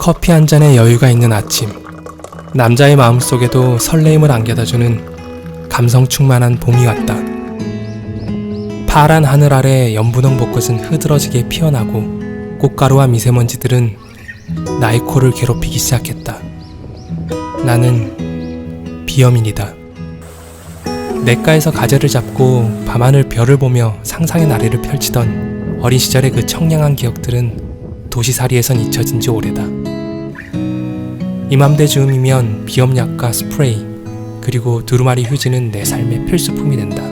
커피 한 잔에 여유가 있는 아침. 남자의 마음속에도 설레임을 안겨다주는 감성 충만한 봄이 왔다. 파란 하늘 아래 연분홍 벚꽃은 흐드러지게 피어나고 꽃가루와 미세먼지들은 나의 코를 괴롭히기 시작했다. 나는 비염인이다. 냇가에서 가재를 잡고 밤하늘 별을 보며 상상의 나래를 펼치던 어린 시절의 그 청량한 기억들은 도시살이에선 잊혀진 지 오래다. 이맘때 즈음이면 비염약과 스프레이 그리고 두루마리 휴지는 내 삶의 필수품이 된다.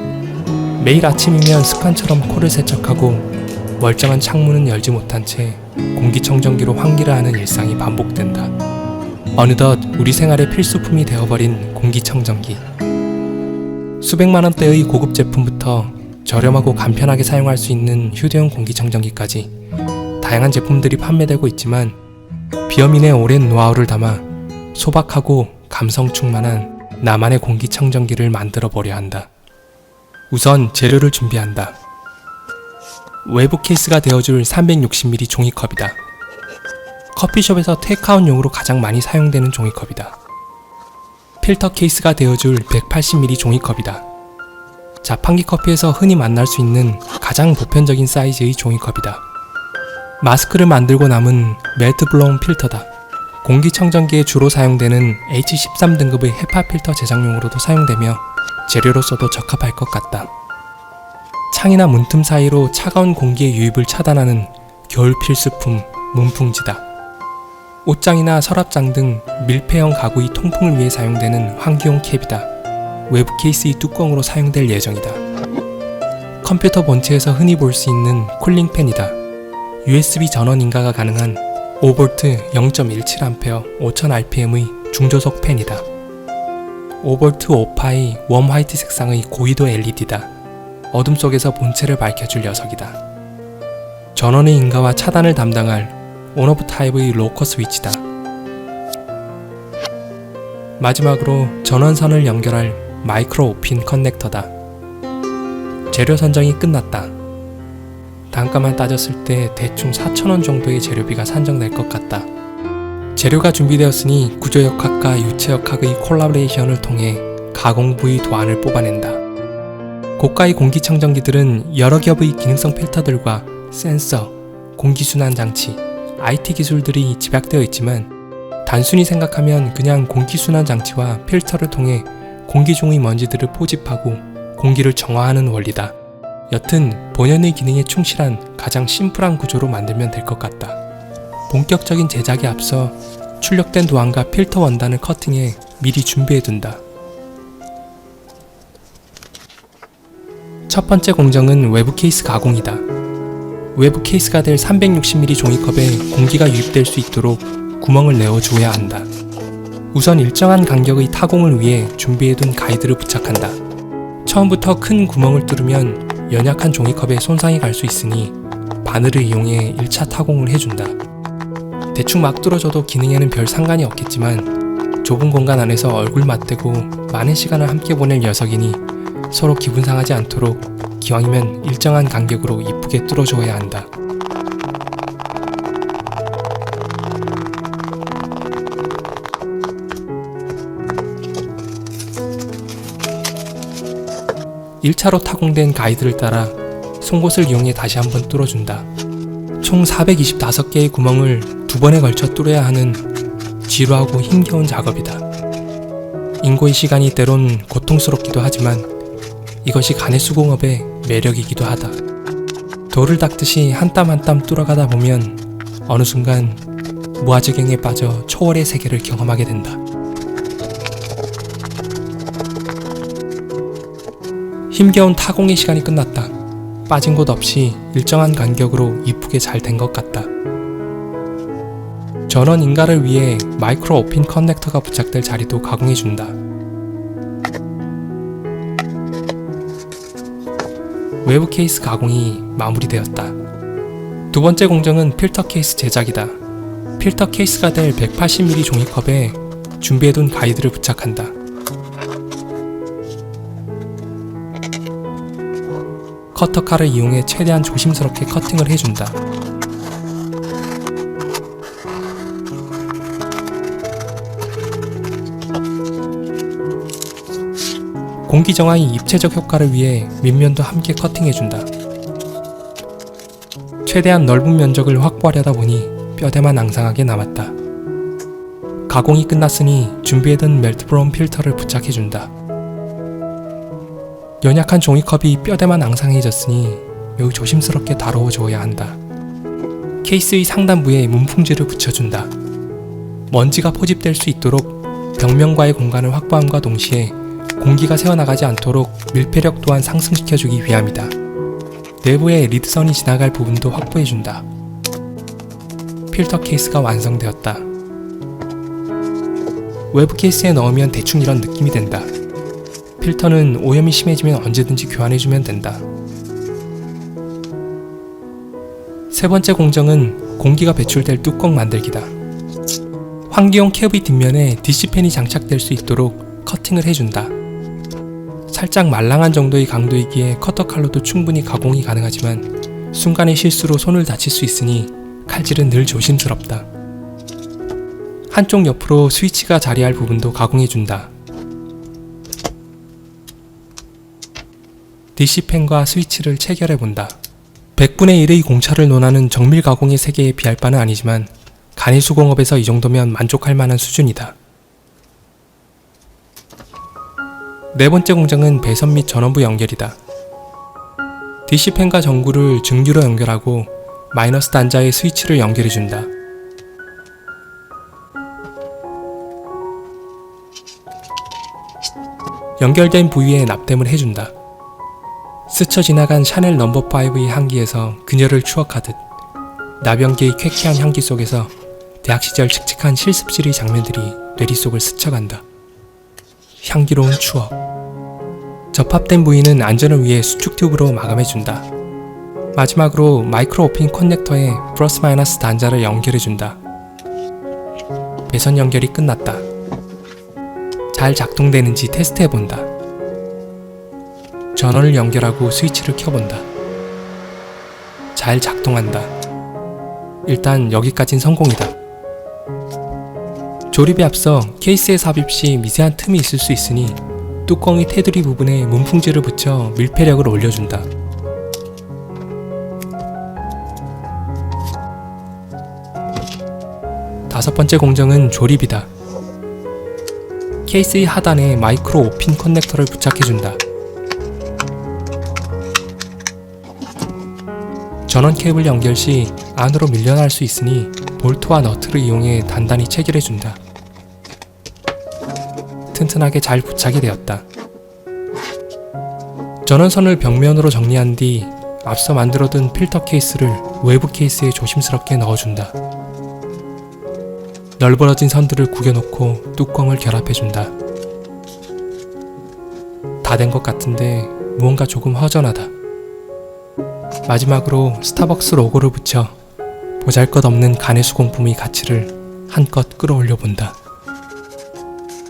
매일 아침이면 습관처럼 코를 세척하고 멀쩡한 창문은 열지 못한 채 공기청정기로 환기를 하는 일상이 반복된다. 어느덧 우리 생활의 필수품이 되어버린 공기청정기. 수백만 원대의 고급 제품부터 저렴하고 간편하게 사용할 수 있는 휴대용 공기청정기까지 다양한 제품들이 판매되고 있지만 비어민의 오랜 노하우를 담아 소박하고 감성 충만한 나만의 공기청정기를 만들어 보려 한다. 우선 재료를 준비한다. 외부 케이스가 되어줄 360ml 종이컵이다. 커피숍에서 테이크아웃용으로 가장 많이 사용되는 종이컵이다. 필터 케이스가 되어줄 180ml 종이컵이다. 자판기 커피에서 흔히 만날 수 있는 가장 보편적인 사이즈의 종이컵이다. 마스크를 만들고 남은 멜트 블로운 필터다. 공기청정기에 주로 사용되는 H13 등급의 헤파 필터 제작용으로도 사용되며 재료로서도 적합할 것 같다. 창이나 문틈 사이로 차가운 공기의 유입을 차단하는 겨울 필수품 문풍지다. 옷장이나 서랍장 등 밀폐형 가구의 통풍을 위해 사용되는 환기용 캡이다. 외부 케이스의 뚜껑으로 사용될 예정이다. 컴퓨터 본체에서 흔히 볼 수 있는 쿨링팬이다. USB 전원 인가가 가능한 5V 0.17A 5000rpm의 중저속 팬이다. 5V 5파의 웜 화이트 색상의 고위도 LED다. 어둠 속에서 본체를 밝혀줄 녀석이다. 전원의 인가와 차단을 담당할 온오프 타입의 로커 스위치다. 마지막으로 전원선을 연결할 마이크로 오핀 커넥터다. 재료 선정이 끝났다. 단가만 따졌을 때 대충 4,000원 정도의 재료비가 산정될 것 같다. 재료가 준비되었으니 구조역학과 유체역학의 콜라보레이션을 통해 가공 부위 도안을 뽑아낸다. 고가의 공기청정기들은 여러 겹의 기능성 필터들과 센서, 공기순환 장치, IT 기술들이 집약되어 있지만 단순히 생각하면 그냥 공기순환 장치와 필터를 통해 공기 중의 먼지들을 포집하고 공기를 정화하는 원리다. 여튼 본연의 기능에 충실한 가장 심플한 구조로 만들면 될 것 같다. 본격적인 제작에 앞서 출력된 도안과 필터 원단을 커팅해 미리 준비해둔다. 첫 번째 공정은 외부 케이스 가공이다. 외부 케이스가 될 360ml 종이컵에 공기가 유입될 수 있도록 구멍을 내어 주어야 한다. 우선 일정한 간격의 타공을 위해 준비해둔 가이드를 부착한다. 처음부터 큰 구멍을 뚫으면 연약한 종이컵에 손상이 갈 수 있으니 바늘을 이용해 1차 타공을 해준다. 대충 막 뚫어줘도 기능에는 별 상관이 없겠지만 좁은 공간 안에서 얼굴 맞대고 많은 시간을 함께 보낼 녀석이니 서로 기분 상하지 않도록 기왕이면 일정한 간격으로 이쁘게 뚫어줘야 한다. (1차로) 타공된 가이드를 따라 송곳을 이용해 다시 한번 뚫어준다. 총 425개의 구멍을 두 번에 걸쳐 뚫어야 하는 지루하고 힘겨운 작업이다. 인고의 시간이 때론 고통스럽기도 하지만 이것이 간의 수공업의 매력이기도 하다. 돌을 닦듯이 한 땀 한 땀 뚫어가다 보면 어느 순간 무아지경에 빠져 초월의 세계를 경험하게 된다. 힘겨운 타공의 시간이 끝났다. 빠진 곳 없이 일정한 간격으로 이쁘게 잘 된 것 같다. 전원 인가를 위해 마이크로 오핀 커넥터가 부착될 자리도 가공해준다. 외부 케이스 가공이 마무리되었다. 두 번째 공정은 필터 케이스 제작이다. 필터 케이스가 될 180ml 종이컵에 준비해둔 가이드를 부착한다. 커터칼을 이용해 최대한 조심스럽게 커팅을 해준다. 공기 정화의 입체적 효과를 위해 밑면도 함께 커팅해준다. 최대한 넓은 면적을 확보하려다 보니 뼈대만 앙상하게 남았다. 가공이 끝났으니 준비해둔 멜트브롬 필터를 부착해준다. 연약한 종이컵이 뼈대만 앙상해졌으니 매우 조심스럽게 다루어 줘야 한다. 케이스의 상단부에 문풍지를 붙여준다. 먼지가 포집될 수 있도록 벽면과의 공간을 확보함과 동시에 공기가 새어나가지 않도록 밀폐력 또한 상승시켜주기 위함이다. 내부에 리드선이 지나갈 부분도 확보해준다. 필터 케이스가 완성되었다. 외부 케이스에 넣으면 대충 이런 느낌이 된다. 필터는 오염이 심해지면 언제든지 교환해주면 된다. 세 번째 공정은 공기가 배출될 뚜껑 만들기다. 환기용 캡의 뒷면에 DC펜이 장착될 수 있도록 커팅을 해준다. 살짝 말랑한 정도의 강도이기에 커터 칼로도 충분히 가공이 가능하지만 순간의 실수로 손을 다칠 수 있으니 칼질은 늘 조심스럽다. 한쪽 옆으로 스위치가 자리할 부분도 가공해준다. DC펜과 스위치를 체결해 본다. 100분의 1의 공차를 논하는 정밀 가공의 세계에 비할 바는 아니지만 간이 수공업에서 이 정도면 만족할 만한 수준이다. 네 번째 공정은 배선 및 전원부 연결이다. DC펜과 전구를 증류로 연결하고 마이너스 단자의 스위치를 연결해준다. 연결된 부위에 납땜을 해준다. 스쳐 지나간 샤넬 넘버 5의 향기에서 그녀를 추억하듯 나병기의 쾌쾌한 향기 속에서 대학 시절 칙칙한 실습실의 장면들이 뇌리 속을 스쳐간다. 향기로운 추억. 접합된 부위는 안전을 위해 수축 튜브로 마감해준다. 마지막으로 마이크로 오핀 커넥터에 플러스 마이너스 단자를 연결해준다. 배선 연결이 끝났다. 잘 작동되는지 테스트해본다. 전원을 연결하고 스위치를 켜본다. 잘 작동한다. 일단 여기까진 성공이다. 조립에 앞서 케이스에 삽입 시 미세한 틈이 있을 수 있으니 뚜껑의 테두리 부분에 문풍지를 붙여 밀폐력을 올려준다. 다섯 번째 공정은 조립이다. 케이스의 하단에 마이크로 오핀 커넥터를 부착해준다. 전원 케이블 연결 시 안으로 밀려날 수 있으니 볼트와 너트를 이용해 단단히 체결해준다. 튼튼하게 잘 부착이 되었다. 전원선을 벽면으로 정리한 뒤 앞서 만들어둔 필터 케이스를 외부 케이스에 조심스럽게 넣어준다. 널브러진 선들을 구겨놓고 뚜껑을 결합해준다. 다 된 것 같은데 무언가 조금 허전하다. 마지막으로 스타벅스 로고를 붙여 보잘것없는 간의 수 공품의 가치를 한껏 끌어올려 본다.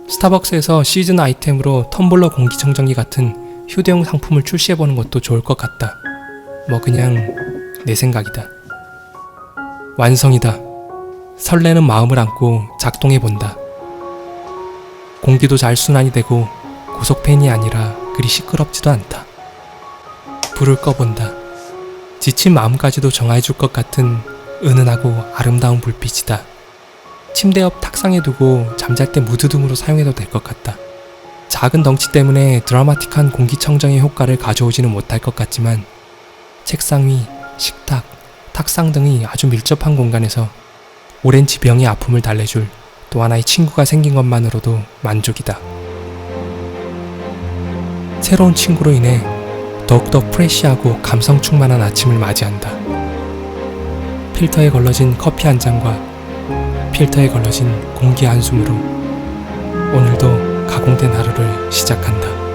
스타벅스에서 시즌 아이템으로 텀블러 공기청정기 같은 휴대용 상품을 출시해보는 것도 좋을 것 같다. 뭐 그냥 내 생각이다. 완성이다. 설레는 마음을 안고 작동해본다. 공기도 잘 순환이 되고 고속팬이 아니라 그리 시끄럽지도 않다. 불을 꺼본다. 지친 마음까지도 정화해줄 것 같은 은은하고 아름다운 불빛이다. 침대 옆 탁상에 두고 잠잘 때 무드등으로 사용해도 될 것 같다. 작은 덩치 때문에 드라마틱한 공기청정의 효과를 가져오지는 못할 것 같지만 책상 위, 식탁, 탁상 등이 아주 밀접한 공간에서 오랜 지병의 아픔을 달래줄 또 하나의 친구가 생긴 것만으로도 만족이다. 새로운 친구로 인해 더욱더 프레시하고 감성 충만한 아침을 맞이한다. 필터에 걸러진 커피 한 잔과 필터에 걸러진 공기 한숨으로 오늘도 가공된 하루를 시작한다.